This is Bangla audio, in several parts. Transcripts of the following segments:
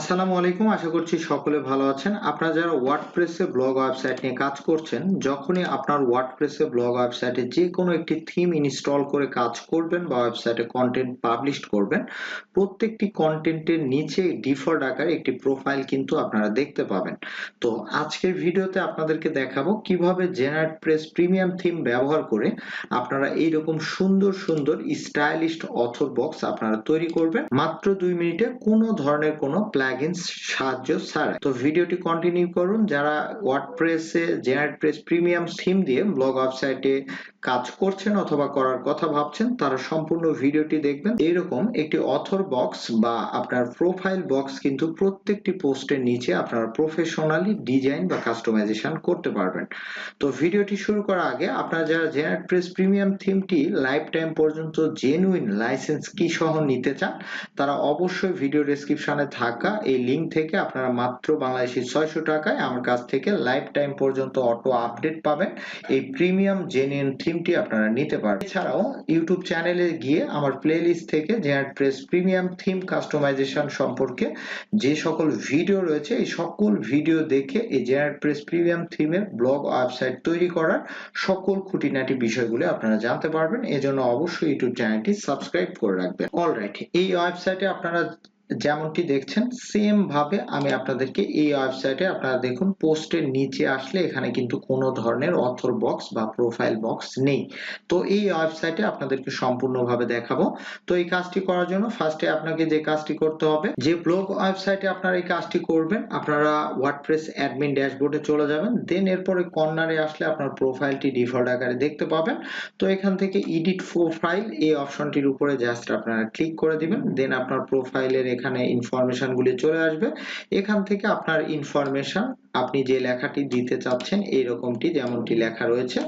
আসসালামু আলাইকুম, আশা করছি সকলে ভালো আছেন। আপনারা যারা ওয়ার্ডপ্রেসে ব্লগ ওয়েবসাইট নিয়ে কাজ করছেন, যখনই আপনার ওয়ার্ডপ্রেসে ব্লগ ওয়েবসাইটে যে কোনো একটি থিম ইনস্টল করে কাজ করবেন বা ওয়েবসাইটে কন্টেন্ট পাবলিশ করবেন, প্রত্যেকটি কন্টেন্টের নিচে ডিফল্ট আকারে একটি প্রোফাইল কিন্তু আপনারা দেখতে পাবেন। তো আজকের ভিডিওতে আপনাদেরকে দেখাবো কীভাবে জেনারেট প্রেস প্রিমিয়াম থিম ব্যবহার করে আপনারা এইরকম সুন্দর সুন্দর স্টাইলিশ অথর বক্স আপনারা তৈরি করবেন। মাত্র দুই মিনিটে কোনো ধরনের কোনো প্লাগইনস সাহায্য ছাড়াই। তো ভিডিওটি কন্টিনিউ করুন। যারা ওয়ার্ডপ্রেসে জেনারেট প্রেস প্রিমিয়াম থিম দিয়ে ব্লগ ওয়েবসাইটে কাজ করছেন অথবা করার কথা ভাবছেন, তারা সম্পূর্ণ ভিডিওটি দেখবেন। এরকম একটি অথর বক্স বা আপনার প্রোফাইল বক্স কিন্তু প্রত্যেকটি পোস্টের নিচে আপনারা প্রফেশনালি ডিজাইন বা কাস্টমাইজেশন করতে পারবেন। তো ভিডিওটি শুরু করার আগে আপনারা যারা জেনারেট প্রেস প্রিমিয়াম থিমটি লাইফ টাইম পর্যন্ত জেনুইন লাইসেন্স কি সহ নিতে চান, তারা অবশ্যই ভিডিও ডেসক্রিপশনে থাকা এই লিঙ্ক থেকে আপনারা মাত্র বাংলাদেশি ছয়শো টাকায় আমার কাছ থেকে লাইফ টাইম পর্যন্ত অটো আপডেট পাবেন। এই প্রিমিয়াম জেনুইন থিমটি আপনারা নিতে পারবেন। এছাড়াও ইউটিউব চ্যানেলে গিয়ে আমার প্লেলিস্ট থেকে GeneratePress premium theme customisation সম্পর্কে যে সকল ভিডিও রয়েছে, এই সকল ভিডিও দেখে এই জেনারেট প্রেস প্রিমিয়াম থিমের ব্লগ ওয়েবসাইট তৈরি করার সকল খুঁটিনাটি বিষয়গুলো আপনারা জানতে পারবেন। এজন্য অবশ্যই ইউটিউব চ্যানেলটি সাবস্ক্রাইব করে রাখবেন। অলরাইট এই ওয়েবসাইটে আপনারা যেমনটি দেখছেন সেম ভাবে আমি আপনাদেরকে এই ওয়েবসাইটে আপনারা দেখুন পোস্টের নিচে আসলে এখানে কিন্তু কোনো ধরনের অথর বক্স বা প্রোফাইল বক্স নেই। তো এই ওয়েবসাইটে আপনাদেরকে সম্পূর্ণভাবে দেখাবো। তো এই কাজটি করার জন্য ফার্স্টে আপনাকে যে কাজটি করতে হবে, যে ব্লগ ওয়েবসাইটে আপনারা এই কাজটি করবেন, আপনারা ওয়ার্ডপ্রেস অ্যাডমিন ড্যাশবোর্ডে চলে যাবেন দেন এরপরে কর্নারে আসলে আপনার প্রোফাইলটি ডিফল্ট আকারে দেখতে পাবেন। তো এখান থেকে এডিট প্রোফাইল এই অপশনটির উপরে জাস্ট আপনারা ক্লিক করে দিবেন দেন আপনার প্রোফাইলের এখানে ইনফরমেশন গুলি চলে আসবে। এখান থেকে আপনার ইনফরমেশন আপনি যে লেখাটি দিতে চাচ্ছেন এই রকমটি যেমনটি লেখা রয়েছে,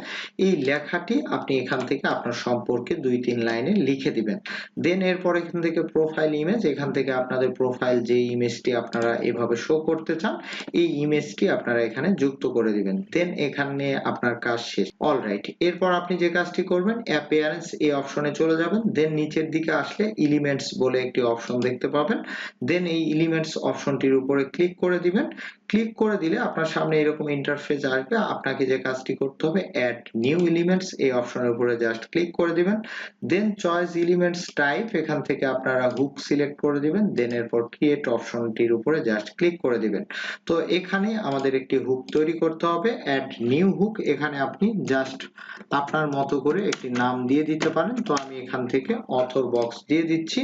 এই লেখাটি আপনি এখান থেকে আপনার সম্পর্কে দুই তিন লাইনে লিখে দিবেন। দেন এরপর এখান থেকে প্রোফাইল ইমেজ এখান থেকে আপনাদের প্রোফাইল যে ইমেজটি আপনারা এভাবে শো করতে চান, এই ইমেজটি আপনারা এখানে যুক্ত করে দিবেন। দেন এখানে আপনার কাজ শেষ। অলরাইট এরপর আপনি যে কাজটি করবেন অ্যাপিয়ারেন্স এই অপশনে চলে যাবেন। দেন নিচের দিকে আসলে এলিমেন্টস বলে একটি অপশন দেখতে পাবেন। দেন এই এলিমেন্টস অপশনটির উপরে ক্লিক করে দিবেন। ক্লিক করে দিলে আপনার সামনে এরকম ইন্টারফেস আসবে। আপনাকে যে কাজটি করতে হবে অ্যাড নিউ এলিমেন্টস এই অপশনের উপরে জাস্ট ক্লিক করে দিবেন। দেন চয়েস এলিমেন্টস টাইপ এখান থেকে আপনারা হুক সিলেক্ট করে দিবেন। দেন এরপর ক্রিয়েট অপশনটির উপরে জাস্ট ক্লিক করে দিবেন। তো এখানে আমাদের একটি হুক তৈরি করতে হবে। অ্যাড নিউ হুক এখানে আপনি জাস্ট আপনার মতো করে একটি নাম দিয়ে দিতে পারেন। তো আমি এখান থেকে অথর বক্স দিয়ে দিচ্ছি।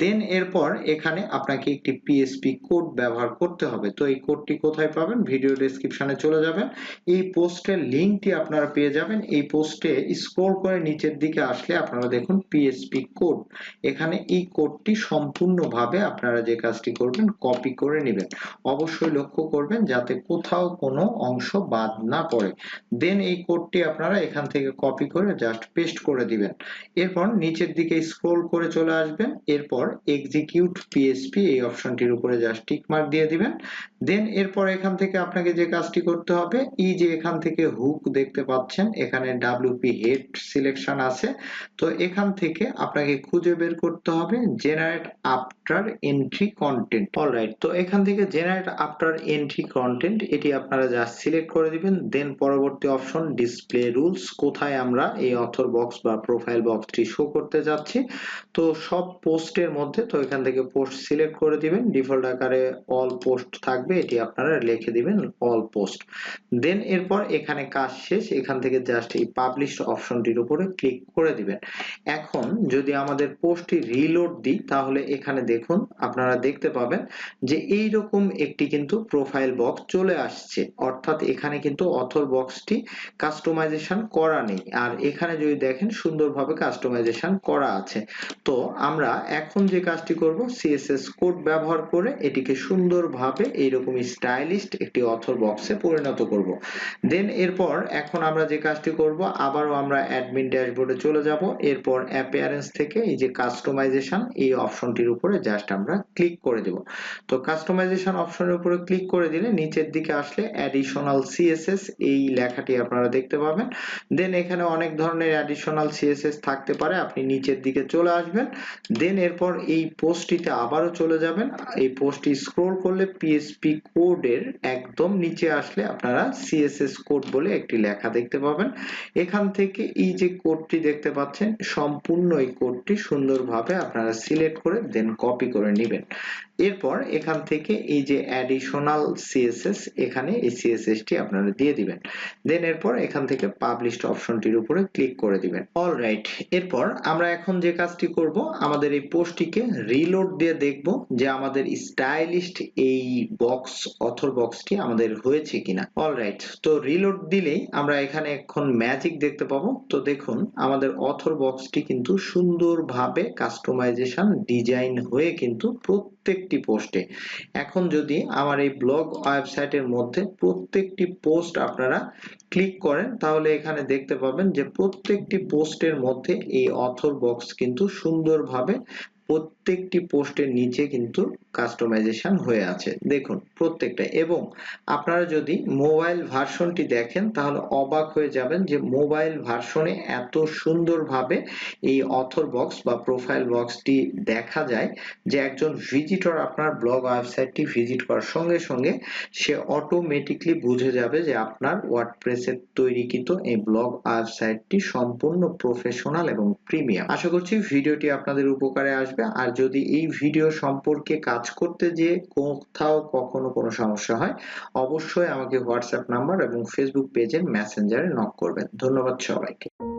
দেন এরপর এখানে আপনাকে একটি পিএসপি কোড ব্যবহার করতে হবে। তো এই কোডটি কোথায় পাবেন? ভিডিও ডেসক্রিপশনে চলে যাবেন। এই পোস্টের লিঙ্কটি আপনারা পেয়ে যাবেন। এই পোস্টে স্ক্রল করে নিচের দিকে আসলে আপনারা দেখুন পিএসপি কোড এখানে এই কোডটি সম্পূর্ণভাবে আপনারা যে কাজটি করবেন কপি করে নেবেন। অবশ্যই লক্ষ্য করবেন যাতে কোথাও কোনো অংশ বাদ না পড়ে। দেন এই কোডটি আপনারা এখান থেকে কপি করে জাস্ট পেস্ট করে দিবেন। এরপর নিচের দিকে স্ক্রল করে চলে আসবেন। এরপর এক্সিকিউট পিএসপি এই অপশনটির উপরে জাস্ট টিক মার্ক দিয়ে দিবেন। দেন এরপর এখান থেকে আপনাকে যে কাজটি করতে হবে, এই যে এখান থেকে হুক দেখতে পাচ্ছেন, এখানে ডাব্লিউপি হেড সিলেকশন আছে। তো এখান থেকে আপনাকে খুঁজে বের করতে হবে generate after entry content alright তো এখান থেকে জেনারেট আফটার এন্ট্রি কন্টেন্ট এটি আপনারা জাস্ট সিলেক্ট করে দিবেন দেন পরবর্তী অপশন ডিসপ্লে রুলস কোথায় আমরা এই অথর বক্স বা প্রোফাইল বক্সটি শো করতে যাচ্ছি। তো সব পোস্টের মধ্যে, তো এখান থেকে পোস্ট সিলেক্ট করে দিবেন। ডিফল্ট আকারে অল পোস্ট থাকবে, এটি আপনারা লিখে দিবেন অল পোস্ট দেন এরপর এখানে কাজ শেষ, এখান থেকে জাস্ট এই পাবলিশ অপশনটির উপরে ক্লিক করে দিবেন। এখন যদি আমাদের পোস্টটি রিলোড দিই, তাহলে এখানে দেখুন, আপনারা দেখতে পাবেন যে এই রকম একটি কিন্তু প্রোফাইল বক্স চলে আসছে। অর্থাৎ এখানে কিন্তু অথর বক্সটি কাস্টমাইজেশন করা নেই। আর এখানে যদি দেখেন, সুন্দরভাবে কাস্টমাইজেশন করা আছে। তো আমরা এখন যে কাজটি করব সিএসএস কোড ব্যবহার করে এটিকে সুন্দরভাবে এইরকম স্টাইলিস্ট একটি অথর বক্সে পরিণত করব। দেন এরপর এখন আমরা যে কাজটি করব, আবারও আমরা অ্যাডমিন ড্যাশবোর্ডে চলে যাব। এরপর অ্যাপিয়ারেন্স থেকে এই যে কাস্টমাইজেশন এই অপশনটির উপরে জাস্ট আমরা ক্লিক করে দেব। তো কাস্টমাইজেশন অপশনের উপরে ক্লিক করে দিলে নিচের দিকে আসলে অ্যাডিশনাল সিএসএস এই লেখাটি আপনারা দেখতে পাবেন। দেন এখানে অনেক ধরনের অ্যাডিশনাল সিএসএস থাকতে পারে, আপনি নিচের দিকে চলে আসবেন। দেন এরপর এই পোস্টটিতে আবারও চলে যাবেন। এই পোস্টটি স্ক্রোল করলে পিএসপি কোডের একদম নিচে আসলে আপনারা সিএসএস কোড বলে একটি লেখা দেখতে পাবেন। এখান থেকে এই যে কোডটি দেখতে পাচ্ছেন, সম্পূর্ণ এই কোডটি সুন্দরভাবে আপনারা সিলেক্ট করে দেন কপি করে নেবেন। এরপর এখান থেকে এই যে অ্যাডিশনাল সিএসএস এখানে এই সিএসএসটি আপনারা দিয়ে দিবেন। দেন এরপর এখান থেকে পাবলিশড অপশনটির উপরে ক্লিক করে দিবেন। অলরাইট এরপর আমরা এখন যে কাজটি করব, আমাদের এই পোস্টটিকে রিলোড দিয়ে দেখব যে আমাদের স্টাইলিস্ট এই বক্স অথর বক্সটি আমাদের হয়েছে কিনা? অলরাইট তো রিলোড দিলেই আমরা এখানে এখন ম্যাজিক দেখতে পাবো। তো দেখুন, আমাদের অথর বক্সটি কিন্তু সুন্দরভাবে কাস্টমাইজেশন ডিজাইন হয়ে কিন্তু প্রত্যেকটি পোস্টে এখন যদি আমার এই ব্লগ ওয়েবসাইটের মধ্যে প্রত্যেকটি পোস্ট আপনারা ক্লিক করেন, তাহলে এখানে দেখতে পাবেন যে প্রত্যেকটি পোস্টের মধ্যে এই অথর বক্স কিন্তু সুন্দরভাবে প্রত্যেকটি পোস্টের নিচে কিন্তু কাস্টমাইজেশন হয়ে আছে। দেখুন, প্রত্যেকটা। এবং আপনারা যদি মোবাইল ভার্সনটি দেখেন, তাহলে অবাক হয়ে যাবেন যে মোবাইল ভার্সনে এত সুন্দরভাবে এই অথর বক্স বা প্রোফাইল বক্সটি দেখা যায় যে একজন ভিজিটর আপনার ব্লগ ওয়েবসাইটটি ভিজিট করার সঙ্গে সঙ্গে সে অটোমেটিকলি বুঝে যাবে যে আপনার ওয়ার্ডপ্রেসের তৈরিকৃত এই ব্লগ ওয়েবসাইটটি সম্পূর্ণ প্রফেশনাল এবং প্রিমিয়াম আশা করছি ভিডিওটি আপনাদের উপকারে আসবে। আর যদি এই ভিডিও সম্পর্কে কাজ করতে যে কোথাও কখনো কোনো সমস্যা হয়, অবশ্যই আমাকে হোয়াটসঅ্যাপ নাম্বার এবং ফেসবুক পেজের মেসেঞ্জারে নক করবেন। ধন্যবাদ সবাইকে।